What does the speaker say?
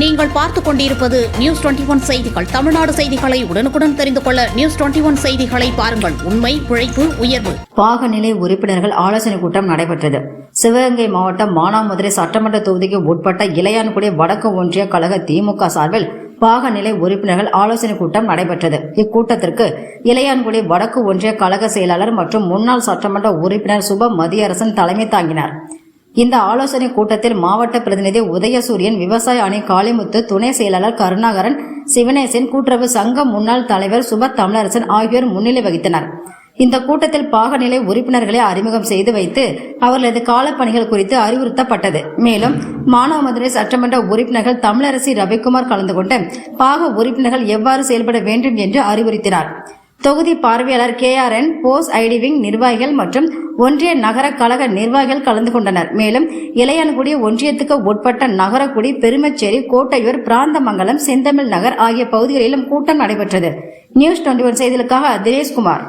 நீங்கள் பார்த்துக் கொண்டிருப்பது நியூஸ் டுவெண்டி ஒன் செய்திகள். தமிழ்நாடு செய்திகளை உடனுக்குடன் தெரிந்து கொள்ள நியூஸ் டுவெண்டி ஒன் செய்திகளை பாருங்கள். உண்மை உழைப்பு உயர்வு. பாகநிலை உறுப்பினர்கள் ஆலோசனை கூட்டம் நடைபெற்றது. சிவகங்கை மாவட்டம் மானாமதுரை சட்டமன்ற தொகுதிக்கு உட்பட்ட இளையான்குடி வடக்கு ஒன்றிய கழக திமுக சார்பில் பாகநிலை உறுப்பினர்கள் ஆலோசனை கூட்டம் நடைபெற்றது. இக்கூட்டத்திற்கு இளையான்குடி வடக்கு ஒன்றிய கழக செயலாளர் மற்றும் முன்னாள் சட்டமன்ற உறுப்பினர் சுப மதியரசன் தலைமை தாங்கினார். இந்த ஆலோசனை கூட்டத்தில் மாவட்ட பிரதிநிதி உதயசூரியன் விவசாய அணி காளிமுத்து துணை செயலாளர் கருணாகரன் சிவனேசன் கூட்டுறவு சங்க முன்னாள் தலைவர் சுப தமிழரசன் ஆகியோர் முன்னிலை வகித்தனர். இந்த கூட்டத்தில் பாகநிலை உறுப்பினர்களை அறிமுகம் செய்து வைத்து அவர்களது காலப்பணிகள் குறித்து அறிவுறுத்தப்பட்டது. மேலும் மாணவ மதுரை சட்டமன்ற உறுப்பினர்கள் தமிழரசி ரவிக்குமார் கலந்து கொண்டு பாக உறுப்பினர்கள் எவ்வாறு செயல்பட வேண்டும் என்று அறிவுறுத்தினார். தொகுதி பார்வையாளர் K R N Bose IT wing நிர்வாகிகள் மற்றும் ஒன்றிய நகர கழக நிர்வாகிகள் கலந்து கொண்டனர். மேலும் இளையான்குடி ஒன்றியத்துக்கு உட்பட்ட நகரக்குடி பெருமச்சேரி கோட்டையூர் பிராந்தமங்கலம் செந்தமிழ் நகர் ஆகிய பகுதிகளிலும் கூட்டம் நடைபெற்றது. நியூஸ் டுவெண்டி ஒன் செய்திகளுக்காக தினேஷ்குமார்.